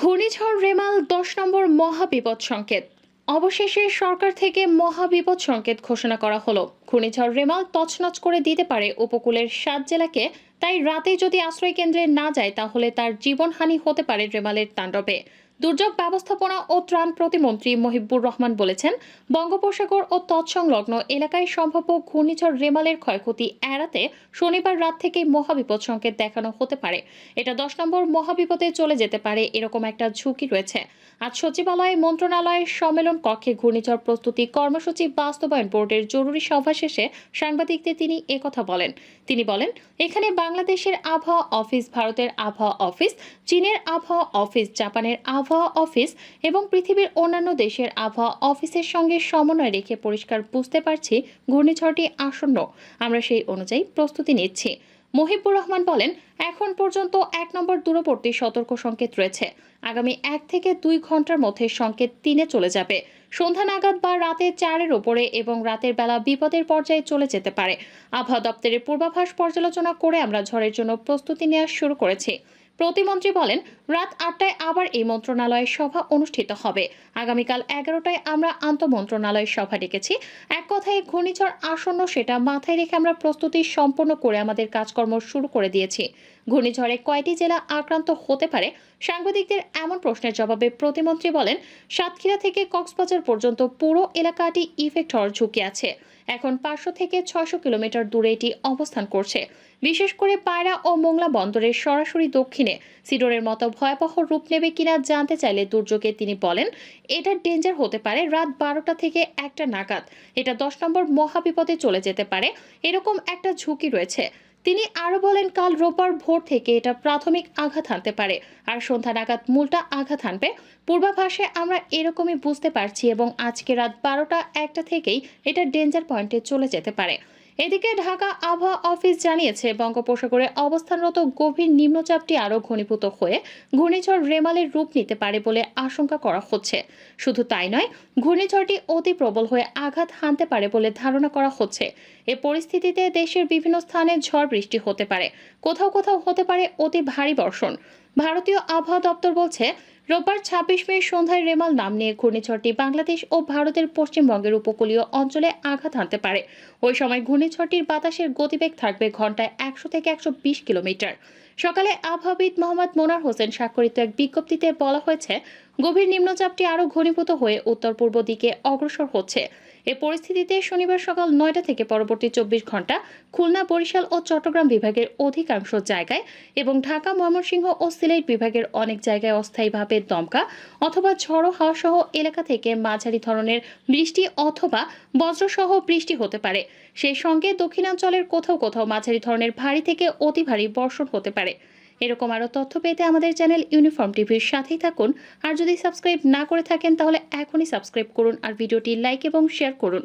ঘূর্ণিঝড় রেমাল দশ নম্বর মহাবিপদ সংকেত। অবশেষে সরকার থেকে মহাবিপদ সংকেত ঘোষণা করা হলো। ঘূর্ণিঝড় রেমাল তছনছ করে দিতে পারে উপকূলের সাত জেলাকে। তাই রাতে যদি আশ্রয় কেন্দ্রে না যায়, তাহলে তার জীবনহানি হতে পারে রেমালের তাণ্ডবে। দুর্যোগ ব্যবস্থাপনা ও ত্রাণ প্রতিমন্ত্রী মহিবুর রহমান বলেছেন, বঙ্গোপসাগর ও তৎসংলগ্ন এলাকায় সম্ভাব্য ঘূর্ণিঝড় রেমালের ক্ষয়ক্ষতি এড়াতে শনিবার রাত থেকেই মহাবিপদ সংকেত দেখানো হতে পারে। এটা দশ নম্বর মহাবিপদে চলে যেতে পারে এরকম একটা ঝুঁকি রয়েছে। আজ সচিবালয়ে মন্ত্রণালয়ের সম্মেলন কক্ষে ঘূর্ণিঝড় প্রস্তুতি কর্মসূচি বাস্তবায়ন বোর্ডের জরুরি সভা শেষে সাংবাদিকদের তিনি একথা বলেন। তিনি বলেন, এখানে বাংলাদেশের আবহাওয়া অফিস, ভারতের আবহাওয়া অফিস, চীনের আবহাওয়া অফিস, জাপানের আবহাওয়া অফিস এবং পৃথিবীর অন্যান্য দেশের আবহাওয়া অফিসের সঙ্গে সমন্বয় রেখে পরিষ্কার বুঝতে পারছি ঘূর্ণিঝড়টি আসন্ন। আমরা সেই অনুযায়ী প্রস্তুতি নিচ্ছি। মহিবুর রহমান বলেন, এখন পর্যন্ত এক নম্বর দূরবর্তী সতর্ক সংকেত রয়েছে। আগামী এক থেকে দুই ঘণ্টার মধ্যে সংকেত তিনে চলে যাবে। সন্ধ্যা নাগাদ বা রাতে চারের ওপরে এবং রাতের বেলা বিপদের পর্যায়ে চলে যেতে পারে। আবহাওয়া দপ্তরের পূর্বাভাস পর্যালোচনা করে আমরা ঝড়ের জন্য প্রস্তুতি নেওয়া শুরু করেছি। প্রতিমন্ত্রী বলেন, রাত আটটায় আবার এই মন্ত্রণালয়ের সভা অনুষ্ঠিত হবে। আগামীকাল এগারোটায় আমরা আন্তঃমন্ত্রণালয়ের সভা ডেকেছি। এক কথায় ঘূর্ণিঝড় আসন্ন সেটা মাথায় রেখে আমরা প্রস্তুতি সম্পন্ন করে আমাদের কাজকর্ম শুরু করে দিয়েছি। ঘূর্ণিঝড়ে কয়টি জেলা আক্রান্ত হতে পারে? সাংবাদিকদের এমন প্রশ্নের জবাবে প্রতিমন্ত্রী বলেন, সাতক্ষীরা থেকে কক্সবাজার পর্যন্ত পুরো এলাকাটি ইফেক্ট হওয়ার ঝুঁকি আছে। এখন পাঁচশো থেকে ছয়শো কিলোমিটার দূরে এটি অবস্থান করছে। বিশেষ করে পায়রা ও মোংলা বন্দরের সরাসরি দক্ষিণে। সিডোরের মতো ভয়াবহ রূপ নেবে কিনা জানতে চাইলে দুর্যোগে তিনি বলেন, এটা ডেঞ্জার হতে পারে রাত বারোটা থেকে একটা নাগাদ। এটা দশ নম্বর মহাবিপদে চলে যেতে পারে। এরকম একটা ঝুঁকি রয়েছে। তিনি আরও বলেন, কাল রোববার ভোর থেকে এটা প্রাথমিক আঘাত হানতে পারে। আর সন্ধ্যা নাগাদ মূলটা আঘাত হানবে। পূর্বাভাসে আমরা এরকমই বুঝতে পারছি এবং আজকে রাত বারোটা একটা থেকেই এটা ডেঞ্জার পয়েন্টে চলে যেতে পারে। এদিকে ঢাকা আবহাওয়া অফিস জানিয়েছে, বঙ্গোপসাগরে অবস্থানরত গভীর নিম্নচাপটি আরও ঘনীভূত হয়ে ঘূর্ণিঝড় রেমালের রূপ নিতে পারে বলে আশঙ্কা করা হচ্ছে। শুধু তাই নয়, ঘূর্ণিঝড়টি অতি প্রবল হয়ে আঘাত হানতে পারে বলে ধারণা করা হচ্ছে। এ পরিস্থিতিতে দেশের বিভিন্ন স্থানে ঝড় বৃষ্টি হতে পারে। কোথাও কোথাও হতে পারে অতি ভারী বর্ষণ। ভারতীয় আবহাওয়া দপ্তর বলছে রোববার ছাব্বিশ মে সন্ধ্যায় রেমাল নাম নিয়ে ঘূর্ণিঝড়টি বাংলাদেশ ও ভারতের পশ্চিমবঙ্গের উপকূলীয় অঞ্চলে আঘাত হানতে পারে। ওই সময় ঘূর্ণিঝড়টির বাতাসের গতিবেগ থাকবে ঘন্টায় একশো থেকে একশো বিশ কিলোমিটার। সকালে আবহাওয়াবিদ মোহাম্মদ মোনার হোসেন স্বাক্ষরিত এক বিজ্ঞপ্তিতে বলা হয়েছে, গভীর নিম্নচাপটি আরও ঘনীভূত হয়ে উত্তর পূর্ব দিকে অগ্রসর হচ্ছে। এ পরিস্থিতিতে শনিবার সকাল নয়টা থেকে পরবর্তী চব্বিশ ঘণ্টা খুলনা, বরিশাল ও চট্টগ্রাম বিভাগের অধিকাংশ জায়গায় এবং ঢাকা, ময়মনসিংহ ও সিলেট বিভাগের অনেক জায়গায় অস্থায়ীভাবে দমকা অথবা ঝড়ো হাওয়া সহ এলাকা থেকে মাঝারি ধরনের বৃষ্টি অথবা বজ্রসহ বৃষ্টি হতে পারে। সেই সঙ্গে দক্ষিণাঞ্চলের কোথাও কোথাও মাঝারি ধরনের ভারী থেকে অতি ভারী বর্ষণ হতে পারে। এরকম আরও তথ্য পেতে আমাদের চ্যানেল ইউনিফর্ম টিভির সাথেই থাকুন। আর যদি সাবস্ক্রাইব না করে থাকেন, তাহলে এখনই সাবস্ক্রাইব করুন আর ভিডিওটি লাইক এবং শেয়ার করুন।